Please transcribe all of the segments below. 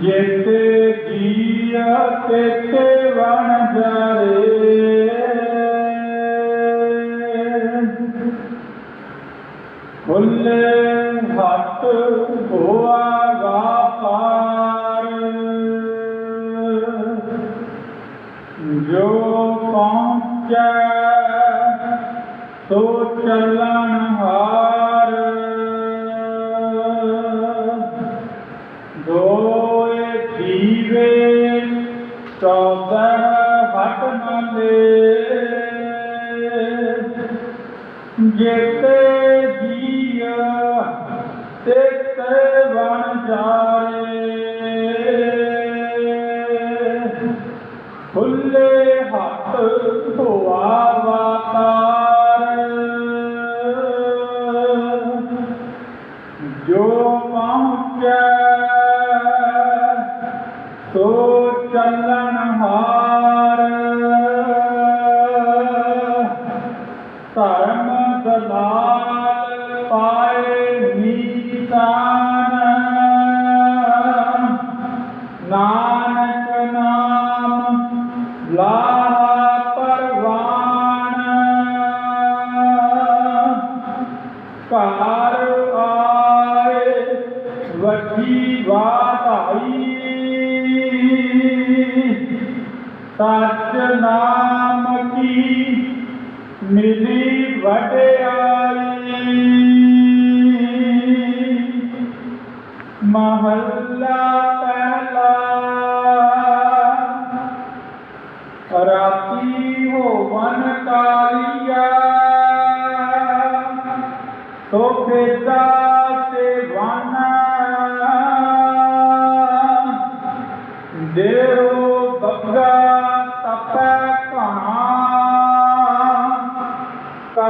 ਜੇਤੇ ਜੀਆ ਤੇਤੇ ਵਣ ਜਾਰੇ। ਖੁੱਲੇ ਹੱਥ ਹੋਆ ਜੋ ਪਹੁੰਚੈ ਸੋ ਚੱਲਣ ਹਾਰ। ਦੋਏ ਜੀਵੇ ਚੌਦਾ ਹੱਟ ਨਾਲੇ ਜੇਤੇ ਧੋਆ ਵਾਤਾਰ ਜੋ ਪਹੁੰਚੈ ਸੋ ਚੱਲਣ ਹਾਰ। ਧਰਮ ਦਲਾਲ ਪਾਏ ਨੀਤਾਨ। ਨਾਨਕ ਘਰ ਆਏ ਵਜੀ ਵਾਧਾਈ ਸੱਚ ਨਾਮ ਕੀ ਮਿਲੀ ਵਡਿਆਈ? ਮਹੱਲਾ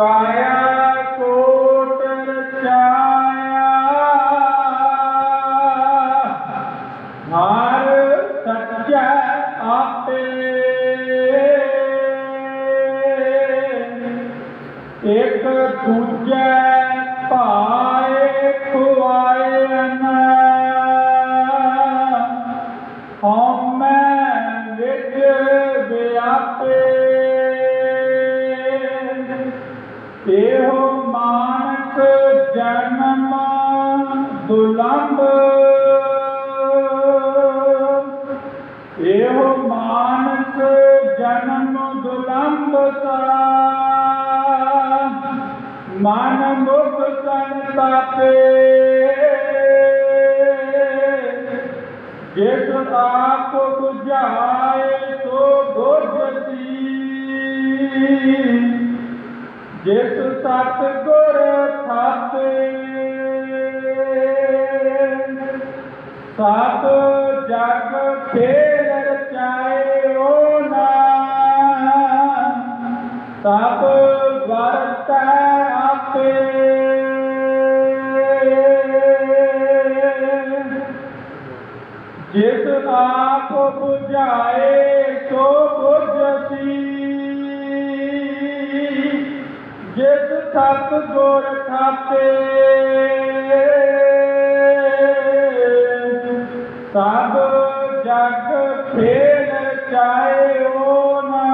ਕਾਇਆ ਕੋਟ ਰਚਾਇਆ। ਹਰ ਸੱਚਾ ਆਪੇ। ਇੱਕ ਦੂਜੇ ਭਾਏ ਖੁਆਏ ਨਾ ਹਉਮੈ ਵਿੱਚ ਵਿਆਪੇ। ਇਹੋ ਮਾਨਕ ਜਨਮ ਦੁਲੰਭ ਇਹੋ ਮਾਨਕ ਜਨਮ ਦੁਲੰਭ ਸਾ ਮਨ ਮੁਖ ਸੰਤਾਪੇ ਜਿਸ ਆਪ 부ਝਾਏ ਸੋ ਗੁਰਜਤੀ ਜਿਸ ਸਤ ਗੁਰ ਥਾਪੇ ਸਤ ਜਗ ਖੇਲ ਰਚਾਏ ਓ ਨਾ ਸਭ ਵਰਤੈ ਆਪੇ, ਜਿਸ ਆਪ 부ਝਾਏ ਸੋ 부 ਜਿਸ ਸਤ ਗੁਰ ਖਾਤੇ। ਸਭ ਜਗ ਖੇਲ ਚਾਏ ਨਾ।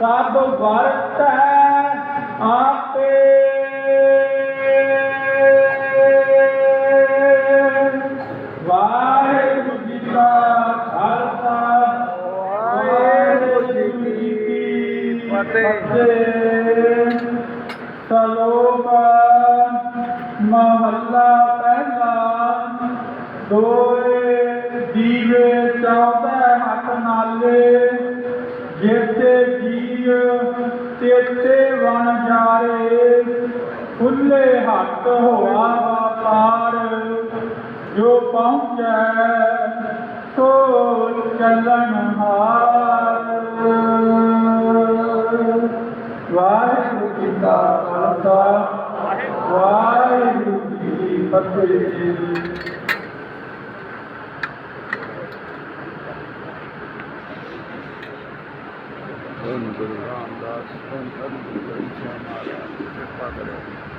ਸਭ ਵਰਤੈ ਫਤਿਹ ਸਲੋਕ ਮਹੱਲਾ ਪਹਿਲਾ ਦੋਏ ਦੀਵੇ ਚੌਦਹ ਹੱਥ ਨਾਲੇ ਜੇਤੇ ਜੀਵ ਤੇਤੇ ਵਣ ਜਾਰੇ ਖੁੱਲੇ ਹੱਥ ਹੋਆ ਵਾਪਾਰ ਜੋ ਪਹੁੰਚੈ, ਸੋ ਚੱਲਣ ਹਾਰ। सि नारायण जी कृपा कर